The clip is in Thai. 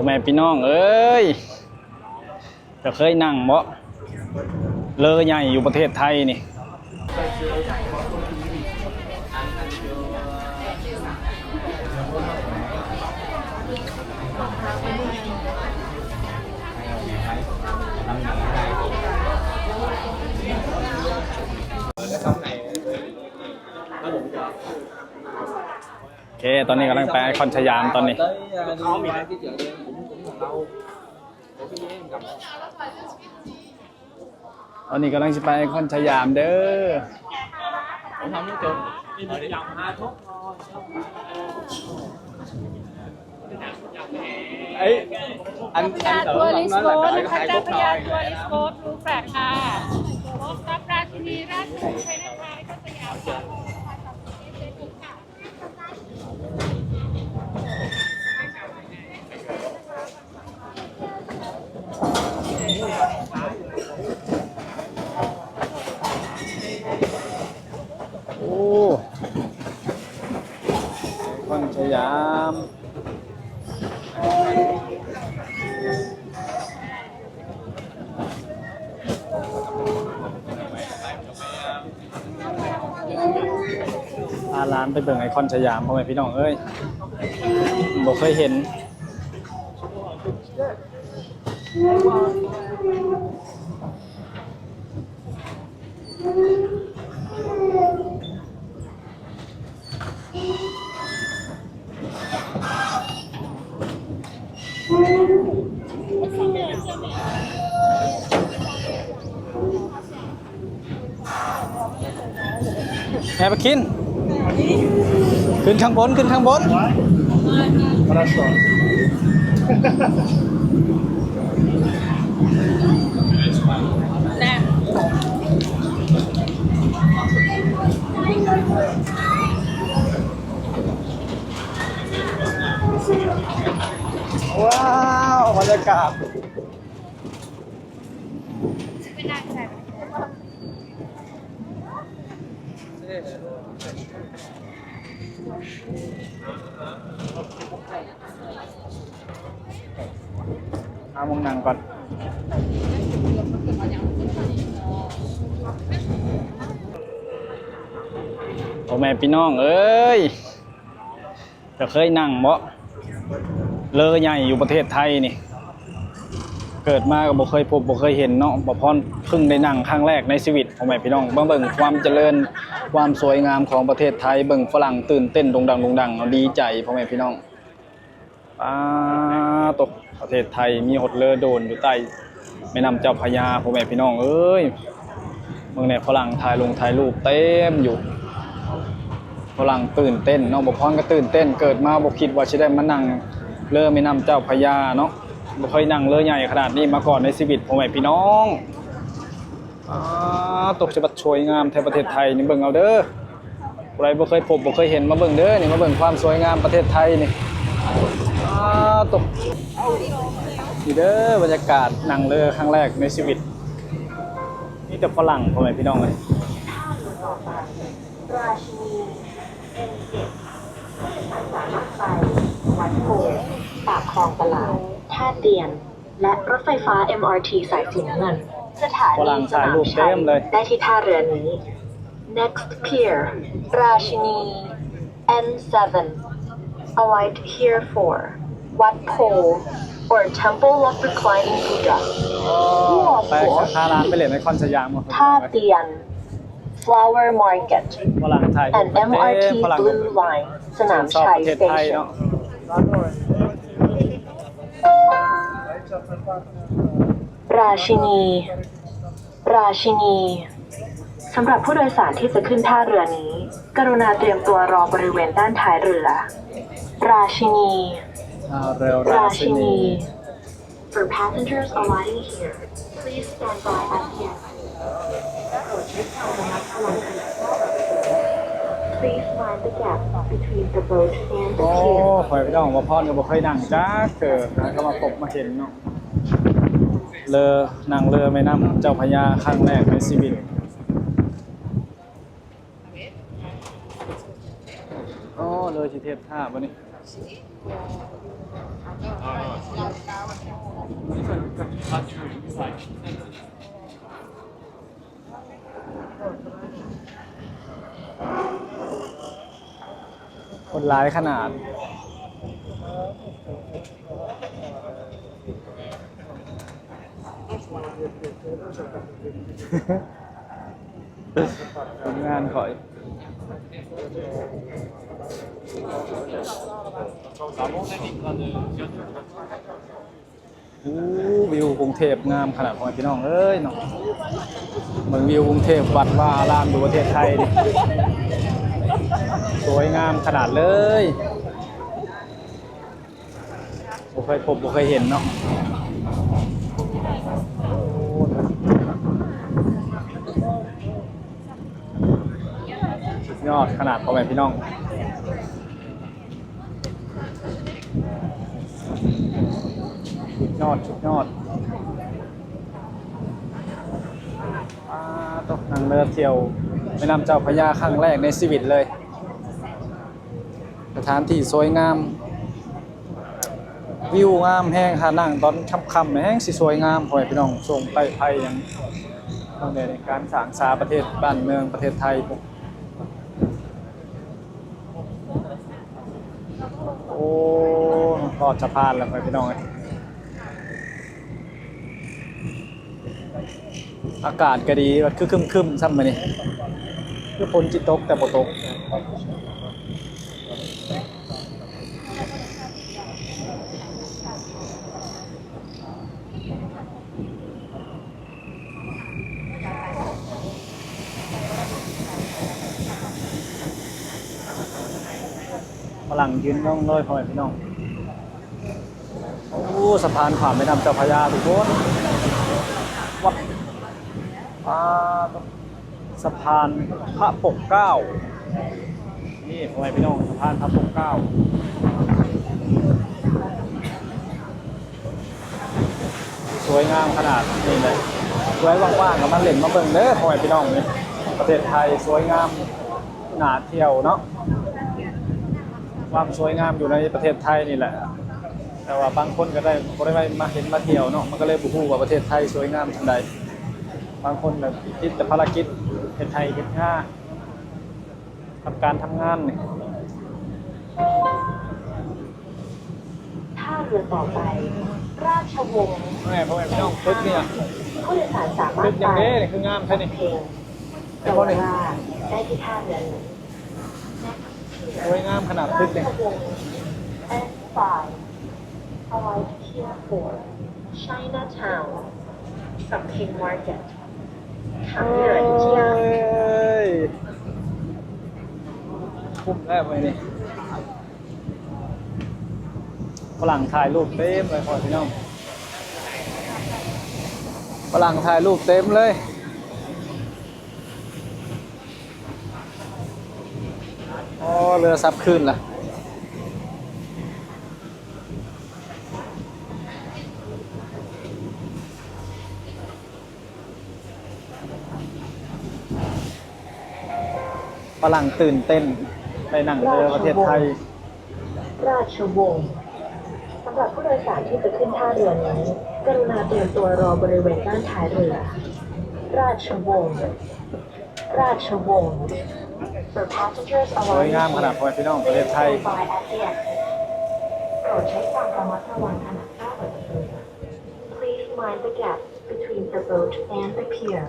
พ่อแม่พี่น้อง เอ้ยจะเคยนั่งบ่เลอใหญ่อยู่ประเทศไทยนี่โอเค ตอนนี้กำลังไปไอคอนสยามตอนนี้เขามีอะไรที่เจอเลยง เราผมพี่เองกับตอนนี้กำลังจะไปไอคอนสยามเด้อผมทำไม่จบนี่มีอย่างหาทุกไออันพยาตัวลิสโบสนะคะเจ้าพยาตัวลิสโบสรูแฝกค่ะรถรับราชินีราชบุตรไทยนะคะก็สยามค่ะาร้านไปเบิ่งไอคอนสยามพ่อแม่พี่น้องเอ้ยบอกเคยเห็นแม่ไปกิน ขึ้นข้างบนขึ้นข้างบนว้าวบรรยากาศเป็นนางแบบ เอามงนังก่อนพ่อแม่พี่น้อง เอ้ยจะเคยนั่งบ่เลอใหญ่อยู่ประเทศไทยนี่ เกิดมาก็บ่เคยพบบ่เคยเห็นเนาะบ่พรเพิ่งได้นั่งครั้งแรกในชีวิตพ่อแม่พี่น้องเบิ่งเบิ่งความเจริญความสวยงามของประเทศไทยเบิ่งฝรั่งตื่นเต้นดงดังดงดังดีใจพ่อแม่พี่น้องป้าตกประเทศไทยมีหดเรือโดนอยู่ใต้แม่น้ำเจ้าพระยาพ่อแม่พี่น้องเอ้ยเมืองเนี่ยฝรั่งถ่ายลงถ่ายรูปเต็มอยู่ฝรั่งตื่นเต้นน้องบกพรก็ตื่นเต้น เกิดมาบ่คิดว่าจะได้มานั่งเรือแม่น้ำเจ้าพระยาเนาะ บ่เคยนั่งเรือใหญ่ขนาดนี้มาก่อนในชีวิตพ่อแม่พี่น้องอ่าตกฉบับสวยงามแท้ประเทศไทยนี่เบิ่งเอาเด้อใครบ่เคยพบบ่เคยเห็นมาเบิ่งเด้อนี่มาเบิ่งความสวยงามประเทศไทยนี่อ่าตกนี่เด้อบรรยากาศนั่งเรือครั้งแรกในชีวิตนี่แต่ฝรั่งพ่อแม่พี่น้องเลยราชินีเอ็นเจ็ดสานีรถไฟวัดโพปากคลองตลาด ท่าเตียน และรถไฟฟ้า MRT สายสีน้ำเงินสถาฝรั่นีงสถ่ายนามรูปชัเต็ยมเลยได้ที่ท่าเรือนี้ Next Pier ราชินี N7 Alight here for วัดโพธิ์ or Temple of Reclining Buddha ไปคาร้านไปเล่นในคอนสยามครับท่าเตียน Flower Market ฝรั่งถ่ายรูป and เต็ม MRT ฝรั่ง Blue Line สนามชอบชัปยระเทศไทย Station เนาะ ราชินี ราชินี สำหรับผู้โดยสารที่จะขึ้นท่าเรือนี้ กรุณาเตรียมตัวรอบริเวณด้านท้ายเรือ ราชินีอ่าเร็วราราชิชินีนี For passengers alighting here please stand by at the exit Please mind the gap between the boat and โอ้ pier คอยพี่น้องว่าพ่อเนี่ยบ่เคยนั่งจ้าเกิดนะก็มาพบมาเห็นเนาะเรือนั่งเรือแม่น้ำเจ้าพระยาครั้งแรกในชีวิตโอ้เรือชิเทพท่าบ่นี่ คนร้ายขนาด ผลงานข่อยอู้วิวกรุงเทพงามขนาดของพี่น้องเอ้ยเนาะเหมือนวิวกรุงเทพวัดว่าอารามดูประเทศไทยดิ สวยงามขนาดเลยบ่เคยพบบ่เคยเห็นเนาะสุดยอดขนาดพ่อแม่พี่น้องสุดยอดสุดยอดอาตกนั่งเรือเที่ยวแม่น้ำเจ้าพระยาครั้งแรกในชีวิตเลย ถานที่สวยงาม วิวงามแห้งหานั่งตอนค่ำๆแห้งสิสวยงามพ่อแม่พี่น้องส่งไปไทยอย่างต้องในการสร้างสาประเทศบ้านเมืองประเทศไทยโอ้รอดสะพานแล้วพ่อแม่พี่น้องอากาศก็ดีมันคือคึมๆซ้ำมานี่คือฝนจิตกแต่บ่ตก ฝรั่งยืนงงเลยพ่อแม่พี่น้องโอ้สะพานผ่านแม่น้ำเจ้าพระยาทุกคนวัดอ่าสะพานพระปกเก้านี่พ่อแม่พี่น้องสะพานพระปกเก้าสวยงามขนาดนี้เลยไว้ว่างๆกับมันเล่นมาเบิ่งเด้อพ่อแม่พี่น้องนี่ประเทศไทยสวยงามหนาเที่ยวเนาะ ความสวยงามอยู่ในประเทศไทยนี่แหละ แต่ว่าบางคนก็ได้บ่ได้มาเห็นมาเที่ยวเนาะมันก็เลยบ่ฮู้ว่าประเทศไทยสวยงามทังใดบางคนแบบติดแต่ภารกิจเฮ็ดไทยเฮ็ดงานทำการทำงานนี่ท่าเรือต่อไป ราชวงศ์แม่พ่อแม่พี่น้องตึกเนี่ยผู้โดยสารสามารตึถกอย่างนี้นี่คืองามใช่นี่เพียงเยาวราชได้ที่ท่าเรือนี้ สวยงามขนาดตึกเนี่ยราชวงศ์ S5 arrived here for Chinatown from King Market ทางโอ้เรือที่ยคุ้มแล้วไปนี่ฝรั่งถ่ายรูปเต็มเลยพ่อพี่น้องฝรั่งถ่ายรูปเต็มเลย อ๋อ เรือซับขึ้นล่ะฝรั่งตื่นเต้นในหนังเรือประเทศไทย ราชวงศ์สำหรับผู้โดยสารที่จะขึ้นท่าเรือนี้ กรุณาเตรียมตัวรอบริเวณด้านท้ายเรือ ราชวงศ์ราชวงศ์ สวยงามขนาดพ่อแม่พี่น้องประเทศไทย by at the exit โปรดใช้ความระมัดระวังขณะก้าวบนเรือ Please mind the gap between the boat and the pier